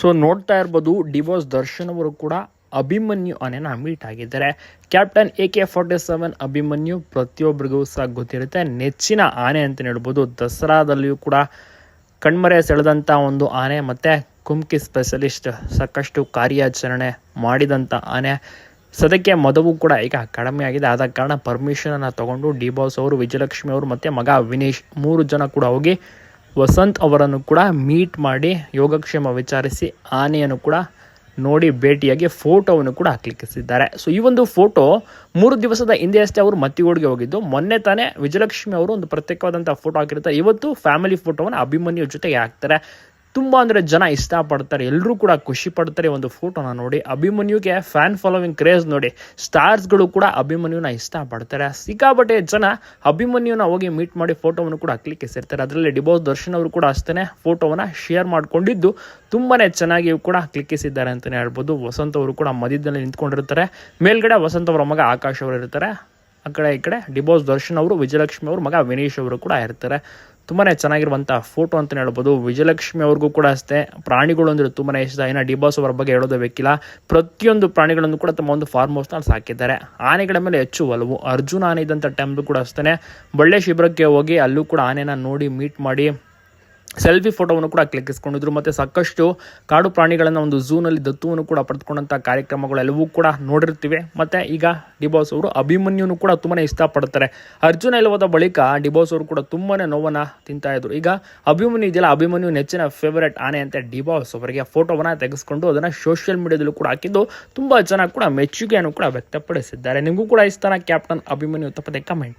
So ನೋಡ್ತಾ ಇರ್ಬೋದು, divorce Darshan ಅವರು ಕೂಡ ಅಭಿಮನ್ಯು ಅನೇನ ಮೀಟ್ ಆಗಿದ್ದಾರೆ. Captain A K forty seven Abhimanyu ಪ್ರತಿಯೊಬ್ಬರಿಗೂ ಸಹ ಗೊತ್ತಿರುತ್ತೆ. ನೆಚ್ಚಿನ ಆನೆ ಅಂತ ಹೇಳ್ಬೋದು. ದಸರಾದಲ್ಲಿಯೂ ಕೂಡ ಕಣ್ಮರೆ ಸೆಳೆದಂಥ ಒಂದು ಆನೆ ಮತ್ತು ಕುಮ್ಕಿ ಸ್ಪೆಷಲಿಸ್ಟ್ ಸಾಕಷ್ಟು ಕಾರ್ಯಾಚರಣೆ ಮಾಡಿದಂಥ ಆನೆ. ಸದ್ಯಕ್ಕೆ ಮದುವು ಕೂಡ ಈಗ ಕಡಿಮೆ ಆಗಿದೆ. ಆದ ಕಾರಣ ಪರ್ಮಿಷನನ್ನು ತಗೊಂಡು ಡಿ ಬಾಸ್ ಅವರು, ವಿಜಯಲಕ್ಷ್ಮಿ ಅವರು ಮತ್ತು ಮಗ ವಿನೀಶ್ ಮೂರು ಜನ ಕೂಡ ಹೋಗಿ ವಸಂತ್ ಅವರನ್ನು ಕೂಡ ಮೀಟ್ ಮಾಡಿ ಯೋಗಕ್ಷೇಮ ವಿಚಾರಿಸಿ ಆನೆಯನ್ನು ಕೂಡ ನೋಡಿ ಭೇಟಿಯಾಗಿ ಫೋಟೋವನ್ನು ಕೂಡ ಕ್ಲಿಕ್ಕಿಸಿದ್ದಾರೆ ಸೊ ಈ ಒಂದು ಫೋಟೋ ಮೂರು ದಿವಸದ ಹಿಂದೆ ಅಷ್ಟೇ ಅವರು ಮತ್ತಿಗೋಡ್ಗೆ ಹೋಗಿದ್ದು. ಮೊನ್ನೆ ತಾನೇ ವಿಜಯಲಕ್ಷ್ಮಿ ಅವರು ಒಂದು ಪ್ರತ್ಯೇಕವಾದಂಥ ಫೋಟೋ ಹಾಕಿರ್ತಾರೆ. ಇವತ್ತು ಫ್ಯಾಮಿಲಿ ಫೋಟೋವನ್ನು ಅಭಿಮನ್ಯು ಜೊತೆಗೆ ಹಾಕ್ತಾರೆ. ತುಂಬ ಅಂದರೆ ಜನ ಇಷ್ಟಪಡ್ತಾರೆ ಎಲ್ಲರೂ ಕೂಡ ಖುಷಿ ಪಡ್ತಾರೆ ಒಂದು ಫೋಟೋನ ನೋಡಿ. ಅಭಿಮನ್ಯುಗೆ ಫ್ಯಾನ್ ಫಾಲೋವಿಂಗ್ ಕ್ರೇಜ್ ನೋಡಿ. ಸ್ಟಾರ್ಸ್ಗಳು ಕೂಡ ಅಭಿಮನ್ಯುನ ಇಷ್ಟಪಡ್ತಾರೆ. ಸಿಕ್ಕಾಬಟ್ಟೆ ಜನ ಅಭಿಮನ್ಯುನ ಹೋಗಿ ಮೀಟ್ ಮಾಡಿ ಫೋಟೋವನ್ನು ಕೂಡ ಕ್ಲಿಕ್ಕಿಸಿರ್ತಾರೆ. ಅದರಲ್ಲಿ ಡಿಬೋಸ್ ದರ್ಶನ್ ಅವರು ಕೂಡ ಅಷ್ಟೇ ಫೋಟೋವನ್ನು ಶೇರ್ ಮಾಡ್ಕೊಂಡಿದ್ದು ತುಂಬಾ ಚೆನ್ನಾಗಿ ಕೂಡ ಕ್ಲಿಕ್ಕಿಸಿದ್ದಾರೆ ಅಂತಲೇ ಹೇಳ್ಬೋದು. ವಸಂತ ಅವರು ಕೂಡ ಮಧ್ಯದಲ್ಲಿ ನಿಂತ್ಕೊಂಡಿರ್ತಾರೆ. ಮೇಲ್ಗಡೆ ವಸಂತ ಅವರ ಮಗ ಆಕಾಶ್ ಅವರು ಇರ್ತಾರೆ. ಆ ಕಡೆ, ಈ ಕಡೆ. ಡಿಬೋಸ್ ದರ್ಶನ್ ಅವರು, ವಿಜಯಲಕ್ಷ್ಮಿ ಅವರು, ಮಗ ವಿನೀಶ್ ಅವರು ಕೂಡ ಇರ್ತಾರೆ. ತುಂಬಾ ಚೆನ್ನಾಗಿರುವಂಥ ಫೋಟೋ ಅಂತಲೇ ಹೇಳ್ಬೋದು. ವಿಜಯಲಕ್ಷ್ಮಿ ಅವ್ರಿಗೂ ಕೂಡ ಅಷ್ಟೇ. ಪ್ರಾಣಿಗಳು ಅಂದರೆ ತುಂಬಾ ಇಷ್ಟ. ಏನೋ ಡಿಬಾಸ್ ಅವರ ಬಗ್ಗೆ ಹೇಳೋದೇ ಬೇಕಿಲ್ಲ. ಪ್ರತಿಯೊಂದು ಪ್ರಾಣಿಗಳನ್ನು ಕೂಡ ತಮ್ಮ ಒಂದು ಫಾರ್ಮ್ ಹೌಸ್ನಲ್ಲಿ ಸಾಕಿದ್ದಾರೆ. ಆನೆಗಳ ಮೇಲೆ ಹೆಚ್ಚು ಒಲವು. ಅರ್ಜುನ ಆನೆ ಇದ್ದಂಥ ಟೈಮ್ದು ಕೂಡ ಅಷ್ಟೇ ಬಳ್ಳೆ ಶಿಬಿರಕ್ಕೆ ಹೋಗಿ ಅಲ್ಲೂ ಕೂಡ ಆನೆನ ನೋಡಿ ಮೀಟ್ ಮಾಡಿ ಸೆಲ್ಫಿ ಫೋಟೋವನ್ನು ಕೂಡ ಕ್ಲಿಕ್ಕಿಸ್ಕೊಂಡಿದ್ರು, ಮತ್ತು ಸಾಕಷ್ಟು ಕಾಡು ಪ್ರಾಣಿಗಳನ್ನು ಒಂದು ಝೂನಲ್ಲಿ ದತ್ತುವನ್ನು ಕೂಡ ಪಡೆದುಕೊಂಡಂಥ ಕಾರ್ಯಕ್ರಮಗಳೆಲ್ಲವೂ ಕೂಡ ನೋಡಿರ್ತೀವಿ. ಮತ್ತು ಈಗ ಡಿಬೋಸ್ ಅವರು ಅಭಿಮನ್ಯುನು ಕೂಡ ತುಂಬಾ ಇಷ್ಟಪಡ್ತಾರೆ. ಅರ್ಜುನ ಇಲ್ಲವಾದ ಬಳಿಕ ಡಿಬೋಸ್ ಅವರು ಕೂಡ ತುಂಬಾ ನೋವನ್ನು ತಿಂತಾ ಇದ್ರು. ಈಗ ಅಭಿಮನ್ಯು ಇದೆಯಲ್ಲ, ಅಭಿಮನ್ಯು ನೆಚ್ಚಿನ ಫೇವರೇಟ್ ಆನೆ ಅಂತ ಡಿಬಾಸ್ ಅವರಿಗೆ ಫೋಟೋವನ್ನು ತೆಗೆಸ್ಕೊಂಡು ಅದನ್ನು ಸೋಷಿಯಲ್ ಮೀಡಿಯಾದಲ್ಲೂ ಕೂಡ ಹಾಕಿದ್ದು ತುಂಬ ಜನ ಕೂಡ ಮೆಚ್ಚುಗೆಯನ್ನು ಕೂಡ ವ್ಯಕ್ತಪಡಿಸಿದ್ದಾರೆ. ನಿಮಗೂ ಕೂಡ ಇಷ್ಟ ಕ್ಯಾಪ್ಟನ್ ಅಭಿಮನ್ಯು ತಪ್ಪದೆ ಕಮೆಂಟ್